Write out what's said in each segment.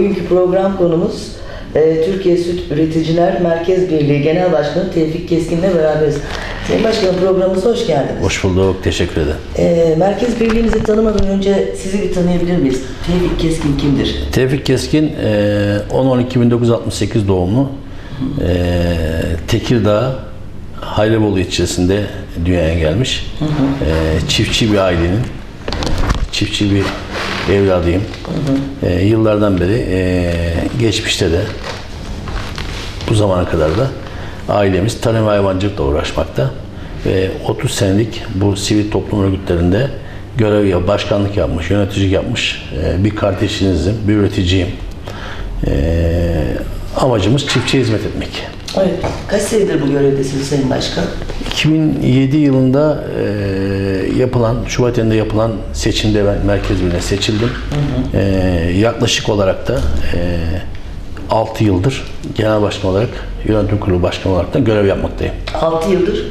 Bugünkü program konumuz e, Türkiye Süt Üreticiler Merkez Birliği Genel Başkanı Tevfik Keskin'le beraberiz. Sayın Başkanım programımıza hoş geldiniz. Hoş bulduk, teşekkür ederim. E, Merkez Birliğimizi tanımadan önce sizi bir tanıyabilir miyiz? Tevfik Keskin kimdir? Tevfik Keskin, e, 10-12-1968 doğumlu. E, Tekirdağ, Hayrabolu ilçesinde dünyaya gelmiş. E, çiftçi bir ailenin, çiftçi bir evladıyım. E, yıllardan beri e, geçmişte de bu zamana kadar da ailemiz tarım ve hayvancılıkla uğraşmakta. Ve 30 senelik bu sivil toplum örgütlerinde görev ya başkanlık yapmış, yöneticilik yapmış e, bir kardeşinizim, bir üreticiyim. E, amacımız çiftçiye hizmet etmek. Evet. Kaç senedir bu görevdesiniz Sayın Başkan? 2007 yılında e, yapılan, Şubat ayında yapılan seçimde ben merkez birliğine seçildim. E, yaklaşık olarak da e, 6 yıldır genel başkan olarak, yönetim kurulu başkanı olarak da görev yapmaktayım. 6 yıldır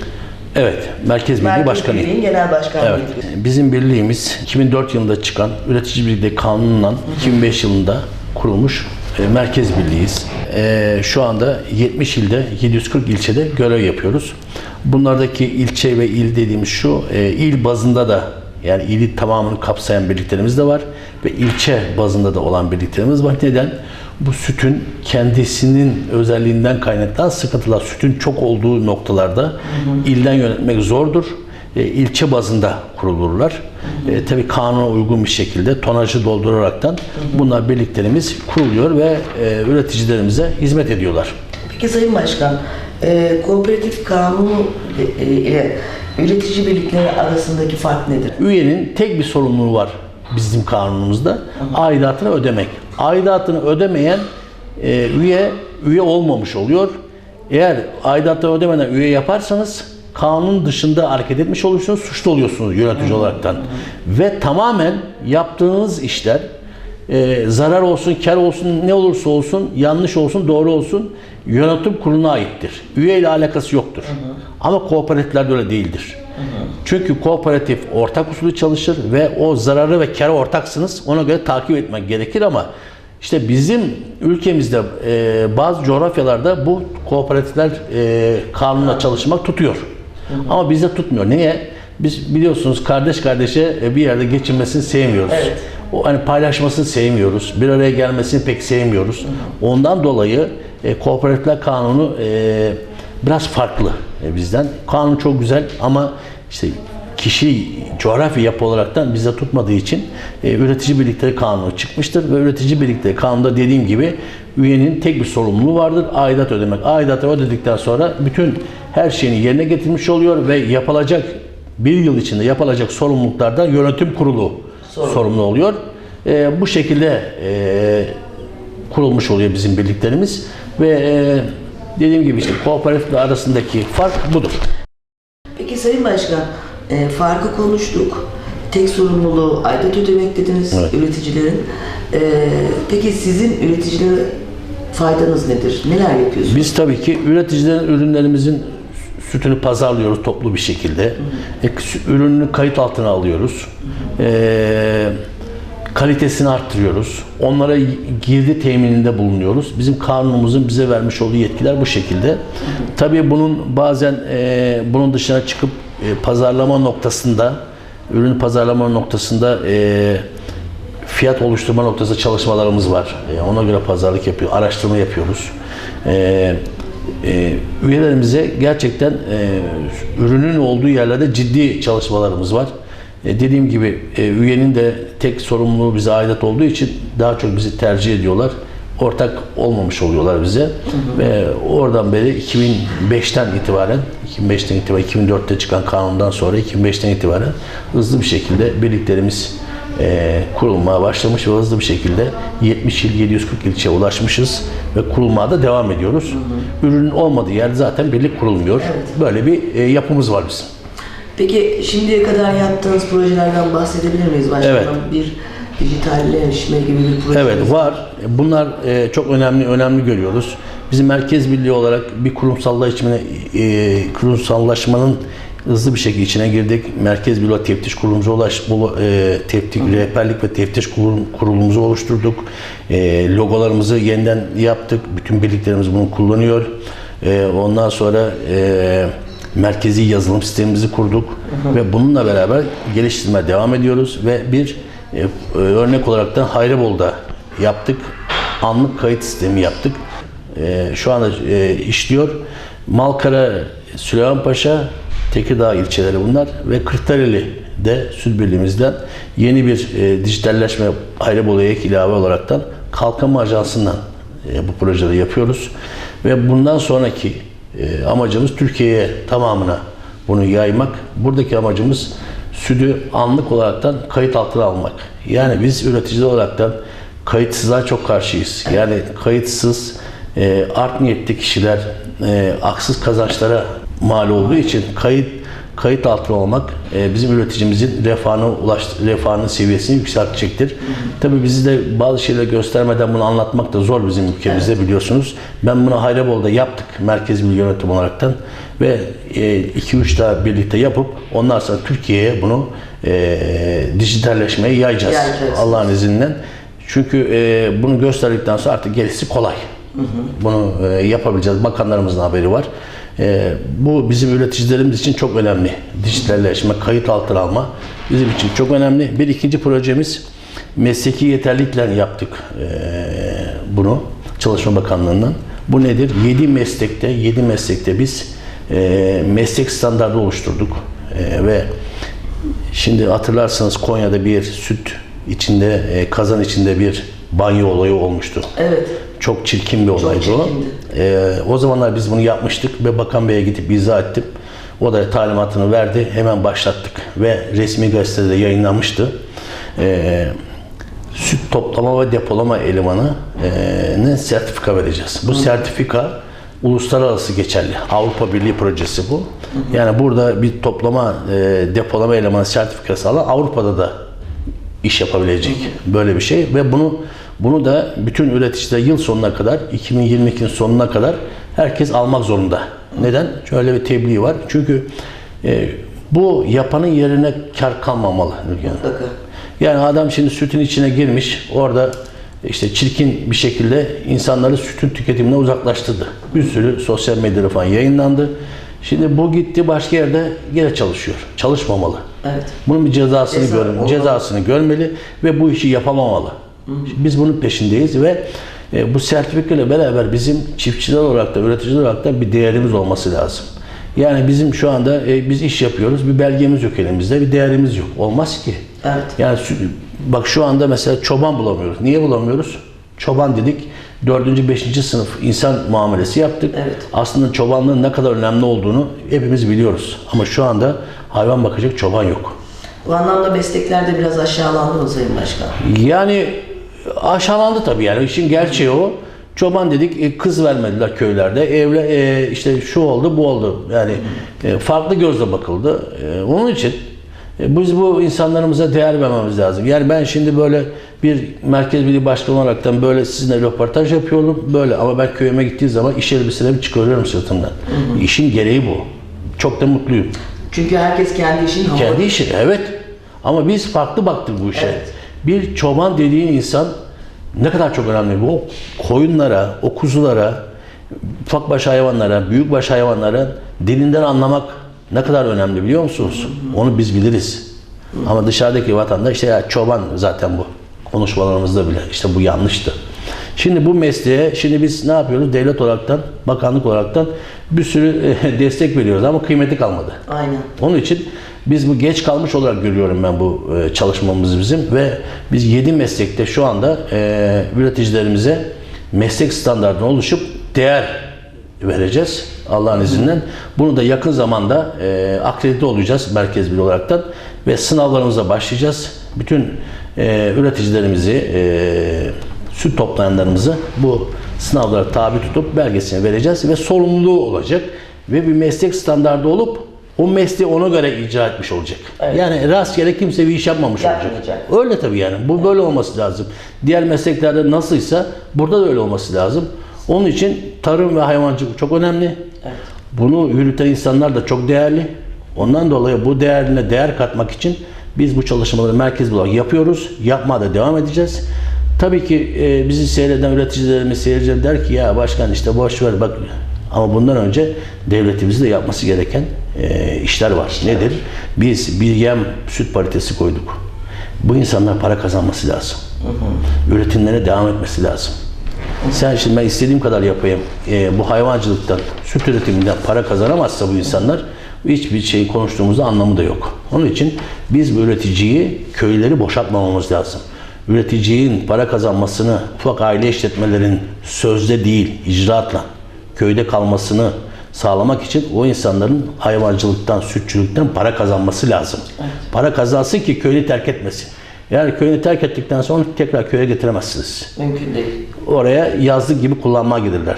Evet, Merkez Birliği Merkez Başkanıyım. Birliği'nin genel başkanlığı Evet. Bizim birliğimiz 2004 yılında çıkan Üretici Birliği Kanunu'ndan 2005 yılında kurulmuş merkez birliğiyiz. Şu anda 70 ilde 740 ilçede görev yapıyoruz. Bunlardaki ilçe ve il dediğimiz şu, e, il bazında da yani ili tamamını kapsayan birliklerimiz de var ve ilçe bazında da olan birliklerimiz var. Neden? Bu sütün kendisinin özelliğinden kaynaklanan sıkıntılar, sütün çok olduğu noktalarda ilden yönetmek zordur e, ilçe bazında kurulurlar. E, tabii kanuna uygun bir şekilde tonajı dolduraraktan bunlar birliklerimiz kuruluyor ve e, üreticilerimize hizmet ediyorlar. Peki Sayın Başkan, e, kooperatif kanunu e, ile üretici birlikleri arasındaki fark nedir? Üyenin tek bir sorumluluğu var bizim kanunumuzda. Aidatını ödemek. Aidatını ödemeyen e, üye üye olmamış oluyor. Eğer aidatını ödemeden üye yaparsanız kanun dışında hareket etmiş olursunuz, suçlu oluyorsunuz yönetici olaraktan. Ve tamamen yaptığınız işler e, zarar olsun, kar olsun, ne olursa olsun, yanlış olsun, doğru olsun yönetim kuruluna aittir. Üye ile alakası yoktur. Ama kooperatiflerde öyle değildir. Çünkü kooperatif ortak usulü çalışır ve o zararı ve karı ortaksınız. Ona göre takip etmek gerekir ama işte bizim ülkemizde e, bazı coğrafyalarda bu kooperatifler e, kanunla çalışmak tutuyor. Ama bizde tutmuyor. Niye? Biz biliyorsunuz kardeş kardeşe bir yerde geçinmesini sevmiyoruz. Evet. O hani paylaşmasını sevmiyoruz. Bir araya gelmesini pek sevmiyoruz. Ondan dolayı e, kooperatifler kanunu e, biraz farklı e, bizden. Kanun çok güzel ama işte kişi coğrafi yapı olaraktan bize tutmadığı için e, üretici birlikleri kanunu çıkmıştır ve üretici birlikleri kanunda dediğim gibi üyenin tek bir sorumluluğu vardır. Aidat ödemek. Aidatı ödedikten sonra bütün her şeyini yerine getirmiş oluyor ve yapılacak bir yıl içinde yapılacak sorumluluklardan yönetim kurulu Sorumlu. sorumlu oluyor. E, bu şekilde e, kurulmuş oluyor bizim birliklerimiz ve e, dediğim gibi işte kooperatifle arasındaki fark budur. Peki Sayın Başkan, e, farkı konuştuk. Tek sorumluluğu aidat ödemek dediniz Evet. üreticilerin. E, peki sizin üreticilere faydanız nedir? Neler yapıyorsunuz? Biz tabii ki üreticilerin ürünlerimizin sütünü pazarlıyoruz toplu bir şekilde. E, sü- ürününü kayıt altına alıyoruz. E, kalitesini arttırıyoruz. Onlara girdi temininde bulunuyoruz. Bizim kanunumuzun bize vermiş olduğu yetkiler bu şekilde. Tabii bunun bazen e, bunun dışına çıkıp e, pazarlama noktasında, ürün pazarlama noktasında e, fiyat oluşturma noktasında çalışmalarımız var. E, ona göre pazarlık yapıyor, araştırma yapıyoruz. E, e, üyelerimize gerçekten e, ürünün olduğu yerlerde ciddi çalışmalarımız var. E, dediğim gibi e, üyenin de tek sorumluluğu bize aidat olduğu için daha çok bizi tercih ediyorlar. Ortak olmamış oluyorlar bize. Ve oradan beri 2005'ten itibaren, 2005'ten itibaren 2004'te çıkan kanundan sonra 2005'ten itibaren hızlı bir şekilde birliklerimiz e, kurulmaya başlamış ve hızlı bir şekilde 70 il 740 ilçeye ulaşmışız ve kurulmaya da devam ediyoruz. Ürünün olmadığı yerde zaten birlik kurulmuyor. Böyle bir e, yapımız var bizim. Peki şimdiye kadar yaptığınız projelerden bahsedebilir miyiz başkanım? Evet. Bir dijitalleşme gibi bir proje. Evet var. Bunlar e, çok önemli önemli görüyoruz. Bizim merkez birliği olarak bir kurumsallaşmanın e, kurumsallaşmanın hızlı bir şekilde içine girdik. Merkez Büro Teftiş Kurulumuza ulaş, e, teftik, rehberlik ve teftiş kurulum, kurulumuzu oluşturduk. E, logolarımızı yeniden yaptık. Bütün birliklerimiz bunu kullanıyor. E, ondan sonra e, merkezi yazılım sistemimizi kurduk ve bununla beraber geliştirmeye devam ediyoruz ve bir e, e, örnek olarak da Hayrabol'da yaptık. Anlık kayıt sistemi yaptık. E, şu anda e, işliyor. Malkara, Süleymanpaşa, Tekirdağ ilçeleri bunlar ve Kırklareli'de Süt Birliğimizden yeni bir e, dijitalleşme Hayrebolu'ya ek ilave olaraktan Kalkınma Ajansı'ndan e, bu projede yapıyoruz. Ve bundan sonraki e, amacımız Türkiye'ye tamamına bunu yaymak. Buradaki amacımız sütü anlık olaraktan kayıt altına almak. Yani biz üreticiler olaraktan kayıtsızlığa çok karşıyız. Yani kayıtsız e, art niyetli kişiler e, haksız kazançlara mal olduğu için kayıt kayıt altına olmak e, bizim üreticimizin refahına ulaş refahının seviyesini yükseltecektir. Tabii bizi de bazı şeyler göstermeden bunu anlatmak da zor bizim ülkemizde biliyorsunuz. Ben bunu Hayrabol'da yaptık merkez bir yönetim olaraktan ve 2-3 daha birlikte yapıp ondan sonra Türkiye'ye bunu e, dijitalleşmeyi yayacağız. Yayacağız. Allah'ın izniyle. Çünkü e, bunu gösterdikten sonra artık gerisi kolay. Bunu e, yapabileceğiz. Bakanlarımızın haberi var. E, bu bizim üreticilerimiz için çok önemli. Dijitalleşme, kayıt altına alma bizim için çok önemli. Bir ikinci projemiz mesleki yeterlilikle yaptık e, bunu Çalışma Bakanlığı'ndan. Bu nedir? 7 meslekte, 7 meslekte biz e, meslek standardı oluşturduk. E, ve Şimdi hatırlarsanız Konya'da bir süt içinde, e, kazan içinde bir banyo olayı olmuştu. Evet. Çok çirkin bir olaydı o. çirkindi. E, o zamanlar biz bunu yapmıştık ve Bakan Bey'e gidip izah ettim. O da talimatını verdi. Hemen başlattık ve resmi gazetede yayınlanmıştı. E, süt toplama ve depolama elemanı ne sertifika vereceğiz. Bu sertifika uluslararası geçerli. Avrupa Birliği projesi bu. Yani burada bir toplama e, depolama elemanı sertifikası alan Avrupa'da da iş yapabilecek böyle bir şey ve bunu bunu da bütün üreticiler yıl sonuna kadar 2022'nin sonuna kadar herkes almak zorunda. Neden? Şöyle bir tebliğ var. Çünkü e, bu yapanın yerine kar kalmamalı. Mutlaka. Yani adam şimdi sütün içine girmiş, orada işte çirkin bir şekilde insanları sütün tüketimine uzaklaştırdı. Bir sürü sosyal medyada falan yayınlandı. Şimdi bu gitti başka yerde yine çalışıyor. Çalışmamalı. Evet. Bunun bir cezasını Ceza gör, olmalı. cezasını görmeli ve bu işi yapamamalı. Biz bunun peşindeyiz ve e, bu sertifika ile beraber bizim çiftçiler olarak da üreticiler olarak da bir değerimiz olması lazım. Yani bizim şu anda e, biz iş yapıyoruz, bir belgemiz yok elimizde, bir değerimiz yok. Olmaz ki. Evet. Yani bak şu anda mesela çoban bulamıyoruz. Niye bulamıyoruz? Çoban dedik. 4. 5. sınıf insan muamelesi yaptık. Evet. Aslında çobanlığın ne kadar önemli olduğunu hepimiz biliyoruz. Ama şu anda hayvan bakacak çoban yok. Bu anlamda meslekler de biraz aşağılandı mı Sayın Başkan? Yani aşağılandı tabii yani işin gerçeği o. Çoban dedik e, kız vermediler köylerde. Evle e, işte şu oldu bu oldu. Yani e, farklı gözle bakıldı. E, onun için e, biz bu insanlarımıza değer vermemiz lazım. Yani ben şimdi böyle bir merkez birliği başkanı olaraktan böyle sizinle röportaj yapıyorum böyle ama ben köyüme gittiği zaman iş elbiselerimi çıkarıyorum sırtımdan. İşin gereği bu. Çok da mutluyum. Çünkü herkes kendi işini hamur. Kendi işi evet. Ama biz farklı baktık bu işe. Evet. Bir çoban dediğin insan ne kadar çok önemli bu. Koyunlara, o kuzulara, ufakbaş hayvanlara, büyükbaş hayvanlara dilinden anlamak ne kadar önemli biliyor musunuz? Onu biz biliriz. Ama dışarıdaki vatandaş işte ya çoban zaten bu. Konuşmalarımızda bile işte bu yanlıştı. Şimdi bu mesleğe şimdi biz ne yapıyoruz? Devlet olaraktan, bakanlık olaraktan bir sürü eh, destek veriyoruz ama kıymeti kalmadı. Aynen. Onun için biz bu geç kalmış olarak görüyorum ben bu e, çalışmamızı bizim ve biz 7 meslekte şu anda e, üreticilerimize meslek standartına oluşup değer vereceğiz Allah'ın izniyle. Bunu da yakın zamanda e, akredite olacağız merkez bir olaraktan ve sınavlarımıza başlayacağız. Bütün e, üreticilerimizi e, süt toplayanlarımızı bu sınavlara tabi tutup belgesini vereceğiz ve sorumluluğu olacak ve bir meslek standardı olup o mesleği ona göre icra etmiş olacak. Evet. Yani rastgele kimse bir iş yapmamış Yapmayacak. olacak. Öyle tabii yani. Bu böyle olması lazım. Diğer mesleklerde nasılsa burada da öyle olması lazım. Onun için tarım ve hayvancılık çok önemli. Evet. Bunu yürüten insanlar da çok değerli. Ondan dolayı bu değerine değer katmak için biz bu çalışmaları merkez olarak yapıyoruz. Yapmaya da devam edeceğiz. Tabii ki e, bizi seyreden üreticilerimiz, seyirciler der ki ya başkan işte boş ver bak ama bundan önce devletimizin de yapması gereken e, işler var. Nedir? Biz bir yem süt paritesi koyduk. Bu insanlar para kazanması lazım. Üretimlerine devam etmesi lazım. Sen şimdi ben istediğim kadar yapayım. e, bu hayvancılıktan, süt üretiminden para kazanamazsa bu insanlar hiçbir şey konuştuğumuzda anlamı da yok. Onun için biz bu üreticiyi, köyleri boşaltmamamız lazım. Üreticinin para kazanmasını ufak aile işletmelerin sözde değil, icraatla köyde kalmasını sağlamak için o insanların hayvancılıktan, sütçülükten para kazanması lazım. Para kazansın ki köyü terk etmesin. Yani köyünü terk ettikten sonra tekrar köye getiremezsiniz Mümkün değil. oraya yazlık gibi kullanmaya giderler.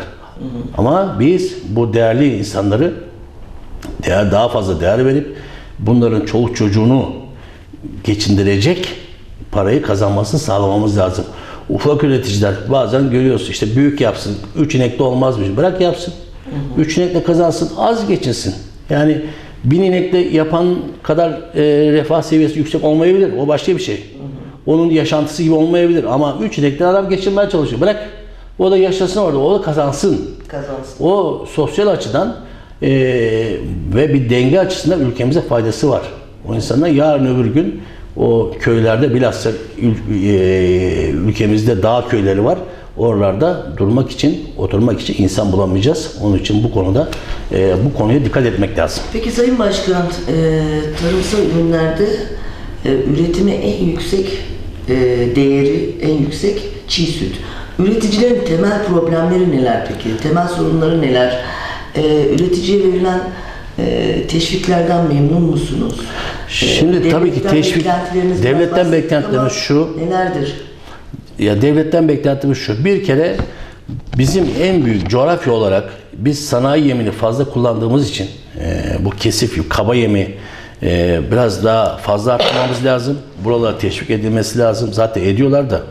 Ama biz bu değerli insanları değer daha fazla değer verip bunların çoluk çocuğunu geçindirecek parayı kazanmasını sağlamamız lazım. Ufak üreticiler bazen görüyoruz işte büyük yapsın, üç inekli olmazmış. Bırak yapsın. Üç inekle kazansın, az geçinsin. Yani bin inekle yapan kadar e, refah seviyesi yüksek olmayabilir. O başka bir şey. Onun yaşantısı gibi olmayabilir. Ama üç inekle adam geçinmeye çalışıyor. Bırak o da yaşasın orada, o da kazansın. Kazansın. O sosyal açıdan e, ve bir denge açısından ülkemize faydası var. O insanlar yarın öbür gün o köylerde bilhassa e, ülkemizde dağ köyleri var. Oralarda durmak için, oturmak için insan bulamayacağız. Onun için bu konuda e, bu konuya dikkat etmek lazım. Peki Sayın Başkan, e, tarımsal ürünlerde üretimi en yüksek değeri, en yüksek çiğ süt. Üreticilerin temel problemleri neler peki? Temel sorunları neler? Üreticiye verilen teşviklerden memnun musunuz? Şimdi tabii ki devletten teşvik- devletten ama şu. Nelerdir? Ya devletten beklentimiz şu. Bir kere bizim en büyük coğrafya olarak biz sanayi yemini fazla kullandığımız için e, bu kesif, kaba yemi e, biraz daha fazla arttırmamız lazım. Buralara teşvik edilmesi lazım. Zaten ediyorlar da.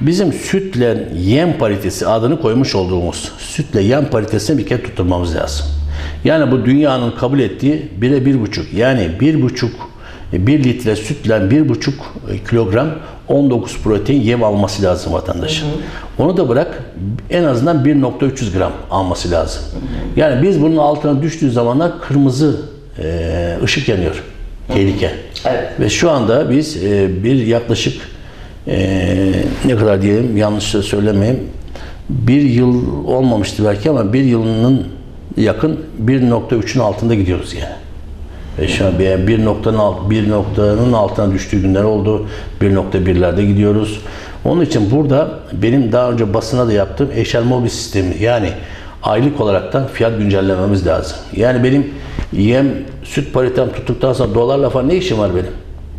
Bizim sütle yem paritesi adını koymuş olduğumuz sütle yem paritesini bir kere tutturmamız lazım. Yani bu dünyanın kabul ettiği bire bir buçuk. Yani bir buçuk 1 litre sütle 1,5 kilogram 19 protein yem alması lazım vatandaşın. Onu da bırak en azından 1.300 gram alması lazım. Yani biz bunun altına düştüğü zamanlar kırmızı e, ışık yanıyor. Tehlike. Evet. Ve şu anda biz e, bir yaklaşık e, ne kadar diyelim yanlış söylemeyeyim bir yıl olmamıştı belki ama bir yılının yakın 1.3'ün altında gidiyoruz yani. Bir, noktanın alt, bir noktanın altına düştüğü günler oldu. 1.1'lerde gidiyoruz. Onun için burada benim daha önce basına da yaptığım eşelme bir sistemi yani aylık olaraktan fiyat güncellememiz lazım. Yani benim yem süt paritem tuttuktan sonra dolarla falan ne işim var benim?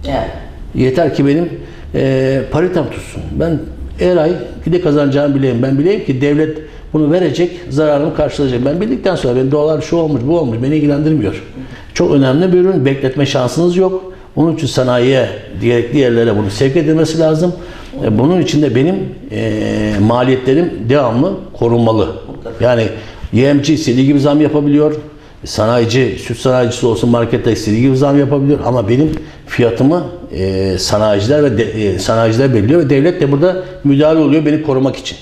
Yani. Yeter ki benim e, paritem tutsun. Ben her ay gide kazanacağımı bileyim. Ben bileyim ki devlet bunu verecek, zararımı karşılayacak. Ben bildikten sonra benim dolar şu olmuş, bu olmuş, beni ilgilendirmiyor. Çok önemli bir ürün, bekletme şansınız yok. Onun için sanayiye, gerekli yerlere bunu sevk edilmesi lazım. E, bunun için de benim e, maliyetlerim devamlı korunmalı. Yani yemci istediği gibi zam yapabiliyor. Sanayici, süt sanayicisi olsun markette istediği gibi zam yapabiliyor ama benim fiyatımı e, sanayiciler ve de, e, sanayiciler belirliyor ve devlet de burada müdahale oluyor beni korumak için.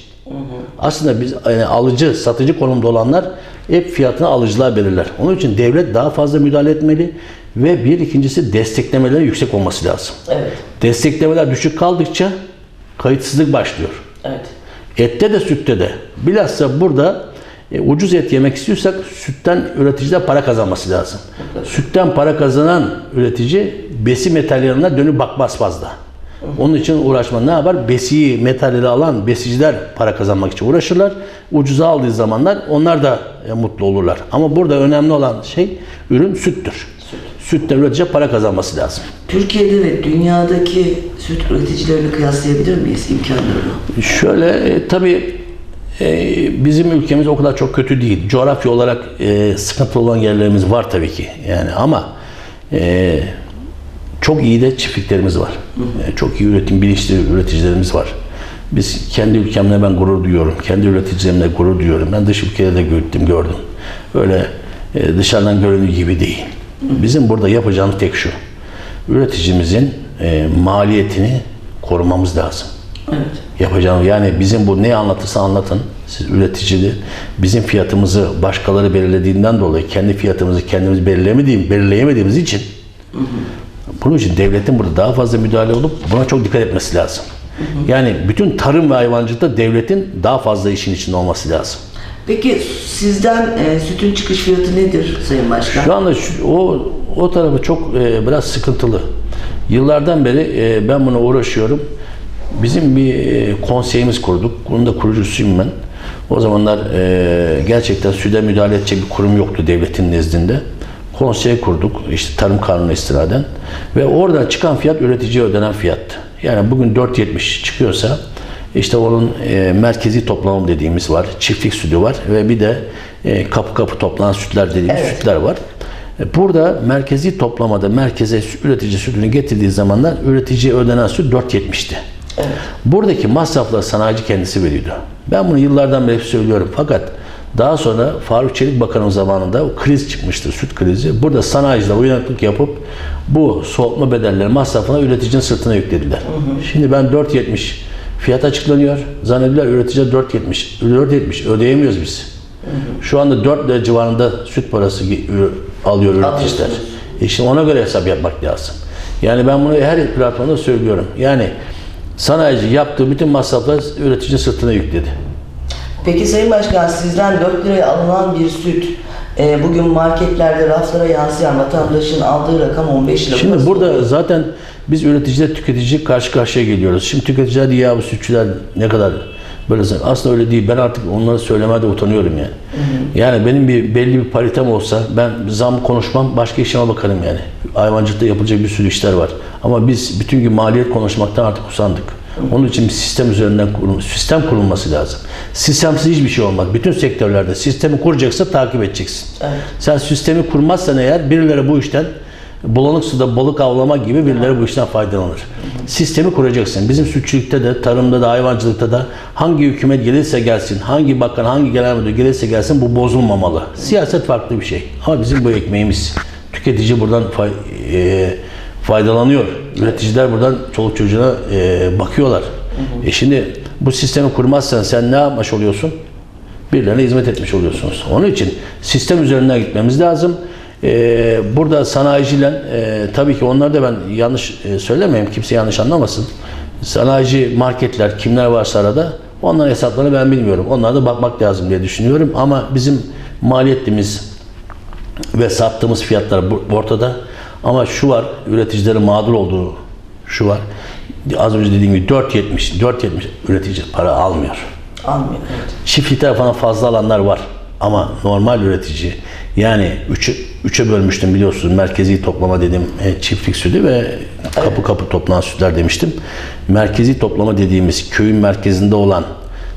Aslında biz yani alıcı, satıcı konumda olanlar hep fiyatını alıcılar belirler. Onun için devlet daha fazla müdahale etmeli ve bir ikincisi desteklemeleri yüksek olması lazım. Evet. Desteklemeler düşük kaldıkça kayıtsızlık başlıyor. Evet. Ette de sütte de. Bilhassa burada e, ucuz et yemek istiyorsak sütten üreticiler para kazanması lazım. Sütten para kazanan üretici besi metallerine dönüp bakmaz fazla. Onun için uğraşma ne yapar? Besiyi, metali alan besiciler para kazanmak için uğraşırlar. Ucuza aldığı zamanlar onlar da e, mutlu olurlar. Ama burada önemli olan şey ürün süttür. Sütten üretici para kazanması lazım. Türkiye'de ve dünyadaki süt üreticilerini kıyaslayabilir miyiz imkanlarını? Şöyle e, tabii e, bizim ülkemiz o kadar çok kötü değil. Coğrafya olarak e, sıkıntılı olan yerlerimiz var tabii ki. Yani ama e, çok iyi de çiftliklerimiz var. Çok iyi üretim bilinçli üreticilerimiz var. Biz kendi ülkemle ben gurur duyuyorum. Kendi üreticilerimle gurur duyuyorum. Ben dış ülkelerde gittim, gördüm. Öyle e, dışarıdan göründüğü gibi değil. Bizim burada yapacağımız tek şu. Üreticimizin e, maliyetini korumamız lazım. Evet. Yapacağımız yani bizim bu ne anlatırsa anlatın. Siz üreticili bizim fiyatımızı başkaları belirlediğinden dolayı kendi fiyatımızı kendimiz belirlemediğim, belirleyemediğimiz için bunun için devletin burada daha fazla müdahale olup buna çok dikkat etmesi lazım. Yani bütün tarım ve hayvancılıkta devletin daha fazla işin içinde olması lazım. Peki sizden e, sütün çıkış fiyatı nedir Sayın Başkan? Şu anda şu, o o tarafı çok e, biraz sıkıntılı. Yıllardan beri e, ben buna uğraşıyorum. Bizim bir e, konseyimiz kurduk. Bunun da kurucusuyum ben. O zamanlar e, gerçekten süde müdahale edecek bir kurum yoktu devletin nezdinde. Konsey kurduk işte tarım kanunu istinaden ve oradan çıkan fiyat üreticiye ödenen fiyattı. Yani bugün 4.70 çıkıyorsa işte onun e, merkezi toplamı dediğimiz var, çiftlik sütü var ve bir de e, kapı kapı toplanan sütler dediğimiz Evet. sütler var. E, Burada merkezi toplamada merkeze üretici sütünü getirdiği zamanlar üreticiye ödenen süt 4.70'ti. Evet. Buradaki masrafları sanayici kendisi veriyordu. Ben bunu yıllardan beri söylüyorum fakat daha sonra Faruk Çelik Bakanım zamanında o kriz çıkmıştır, süt krizi. Burada sanayiciler uyanıklık yapıp bu soğutma bedelleri masrafına üreticinin sırtına yüklediler. Şimdi ben 4.70 fiyat açıklanıyor. Zannediyorlar üreticiye 4.70. 4.70 ödeyemiyoruz biz. Şu anda 4 lira civarında süt parası alıyor üreticiler. E şimdi ona göre hesap yapmak lazım. Yani ben bunu her platformda söylüyorum. Yani sanayici yaptığı bütün masrafları üreticinin sırtına yükledi. Peki Sayın Başkan sizden 4 liraya alınan bir süt e, bugün marketlerde raflara yansıyan vatandaşın aldığı rakam 15 lira. Şimdi burada oluyor? zaten biz üreticiler tüketici karşı karşıya geliyoruz. Şimdi tüketiciler diyor ya bu sütçüler ne kadar böyle aslında öyle değil. Ben artık onları söylemeye de utanıyorum yani. Yani benim bir belli bir paritem olsa ben zam konuşmam başka işime bakarım yani. Hayvancılıkta yapılacak bir sürü işler var. Ama biz bütün gün maliyet konuşmaktan artık usandık. Onun için bir sistem üzerinden sistem kurulması lazım. Sistemsiz hiçbir şey olmaz. Bütün sektörlerde sistemi kuracaksa takip edeceksin. Evet. Sen sistemi kurmazsan eğer birileri bu işten bulanık suda balık avlama gibi birileri bu işten faydalanır. Sistemi kuracaksın. Bizim sütçülükte de, tarımda da, hayvancılıkta da hangi hükümet gelirse gelsin, hangi bakan, hangi genel müdür gelirse gelsin bu bozulmamalı. Siyaset farklı bir şey. Ama bizim bu ekmeğimiz. Tüketici buradan fay- e, faydalanıyor. Üreticiler buradan çoluk çocuğuna e, bakıyorlar. E şimdi bu sistemi kurmazsan sen ne yapmış oluyorsun? birilerine hizmet etmiş oluyorsunuz. Onun için sistem üzerinden gitmemiz lazım. Ee, burada sanayiciyle e, tabii ki onları da ben yanlış e, söylemeyeyim, kimse yanlış anlamasın. Sanayici marketler, kimler varsa arada onların hesaplarını ben bilmiyorum. Onlara da bakmak lazım diye düşünüyorum. Ama bizim maliyetimiz ve sattığımız fiyatlar ortada. Ama şu var, üreticilerin mağdur olduğu şu var. Az önce dediğim gibi 4.70, 4.70 üretici para almıyor. Almıyor. Evet. Çiftlikler falan fazla alanlar var. Ama normal üretici yani üçe, üçe bölmüştüm biliyorsunuz. Merkezi toplama dedim e, çiftlik sütü ve kapı kapı toplanan sütler demiştim. Merkezi toplama dediğimiz köyün merkezinde olan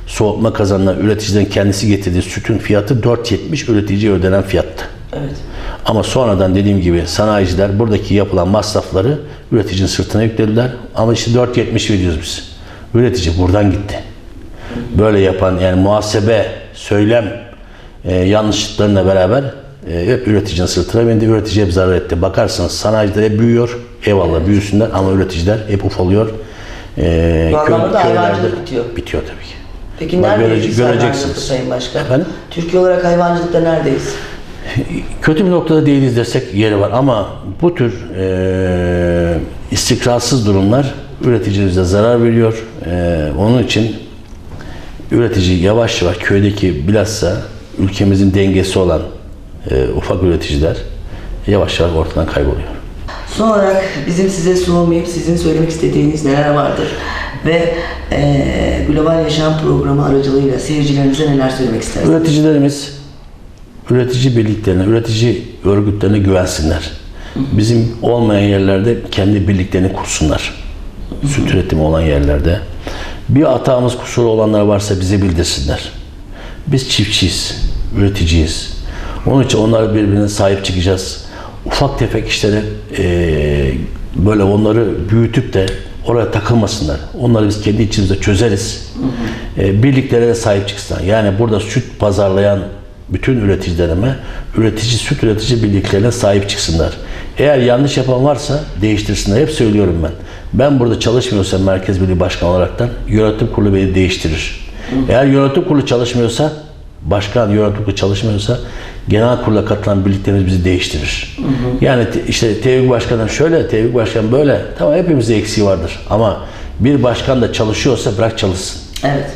soğutma kazanına üreticiden kendisi getirdiği sütün fiyatı 4.70 üreticiye ödenen fiyattı. Evet. Ama sonradan dediğim gibi sanayiciler buradaki yapılan masrafları üreticinin sırtına yüklediler. Ama işte 4.70 veriyoruz biz. Üretici buradan gitti. Böyle yapan yani muhasebe, söylem e, yanlışlıklarıyla beraber e, hep üreticinin sırtına bindi. Üretici hep zarar etti. Bakarsınız sanayiciler hep büyüyor. Eyvallah büyüsünler ama üreticiler hep ufalıyor. E, Bu anlamda hayvancılık bitiyor. Bitiyor tabii ki. Peki neredeyiz görece- göreceksiniz. Sayın Başkan? Efendim? Türkiye olarak hayvancılıkta neredeyiz? Kötü bir noktada değiliz desek yeri var ama bu tür e, istikrarsız durumlar üreticimize zarar veriyor. E, onun için üretici yavaş yavaş köydeki bilhassa ülkemizin dengesi olan e, ufak üreticiler yavaş yavaş ortadan kayboluyor. Son olarak bizim size sormayıp sizin söylemek istediğiniz neler vardır? Ve eee, Global Yaşam Programı aracılığıyla seyircilerimize neler söylemek istersiniz? Üreticilerimiz üretici birliklerine, üretici örgütlerine güvensinler. Bizim olmayan yerlerde kendi birliklerini kursunlar. Süt üretimi olan yerlerde. Bir hatamız, kusuru olanlar varsa bize bildirsinler. Biz çiftçiyiz, üreticiyiz. Onun için onlar birbirine sahip çıkacağız. Ufak tefek işlere eee, böyle onları büyütüp de oraya takılmasınlar. Onları biz kendi içimizde çözeriz. Eee, birliklere de sahip çıksınlar. Yani burada süt pazarlayan bütün üreticilerime üretici süt üretici birliklerine sahip çıksınlar. Eğer yanlış yapan varsa değiştirsinler. Hep söylüyorum ben. Ben burada çalışmıyorsam Merkez Birliği Başkanı olaraktan yönetim kurulu beni değiştirir. Eğer yönetim kurulu çalışmıyorsa başkan yönetim kurulu çalışmıyorsa genel kurula katılan birliklerimiz bizi değiştirir. Yani te- işte Tevfik Başkan'ın şöyle, Tevfik Başkan böyle. Tamam hepimizde eksiği vardır. Ama bir başkan da çalışıyorsa bırak çalışsın. Evet.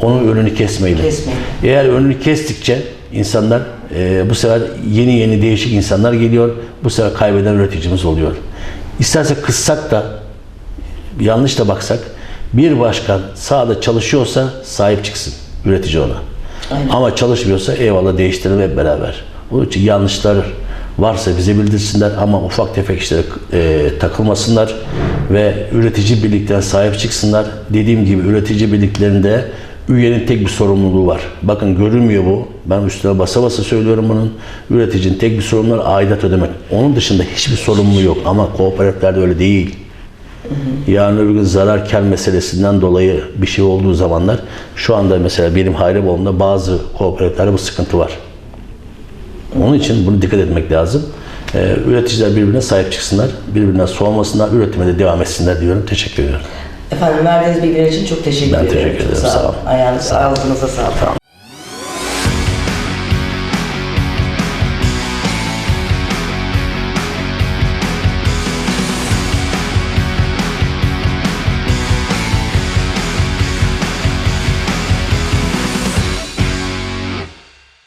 Onun önünü kesmeyelim. Kesmeyelim. Eğer önünü kestikçe insanlar e, bu sefer yeni yeni değişik insanlar geliyor. Bu sefer kaybeden üreticimiz oluyor. İsterse kıssak da yanlış da baksak bir başkan sahada çalışıyorsa sahip çıksın üretici ona. Aynen. Ama çalışmıyorsa eyvallah değiştirelim hep beraber. Onun için yanlışlar varsa bize bildirsinler ama ufak tefek işlere e, takılmasınlar ve üretici birlikten sahip çıksınlar. Dediğim gibi üretici birliklerinde üyenin tek bir sorumluluğu var. Bakın görünmüyor bu. Ben üstüne basa basa söylüyorum bunun. Üreticinin tek bir sorumluluğu aidat ödemek. Onun dışında hiçbir sorumluluğu yok ama kooperatiflerde öyle değil. Yarın öbür gün zarar kar meselesinden dolayı bir şey olduğu zamanlar şu anda mesela benim Hayriboğlu'nda bazı kooperatiflerde bu sıkıntı var. Onun için bunu dikkat etmek lazım. Ee, üreticiler birbirine sahip çıksınlar, birbirine soğumasınlar, üretime de devam etsinler diyorum. Teşekkür ediyorum. Efendim verdiğiniz bilgiler için çok teşekkür Ben ederim. teşekkür Çok ederim, sağ olun. Ayağınıza, ağzınıza sağlık.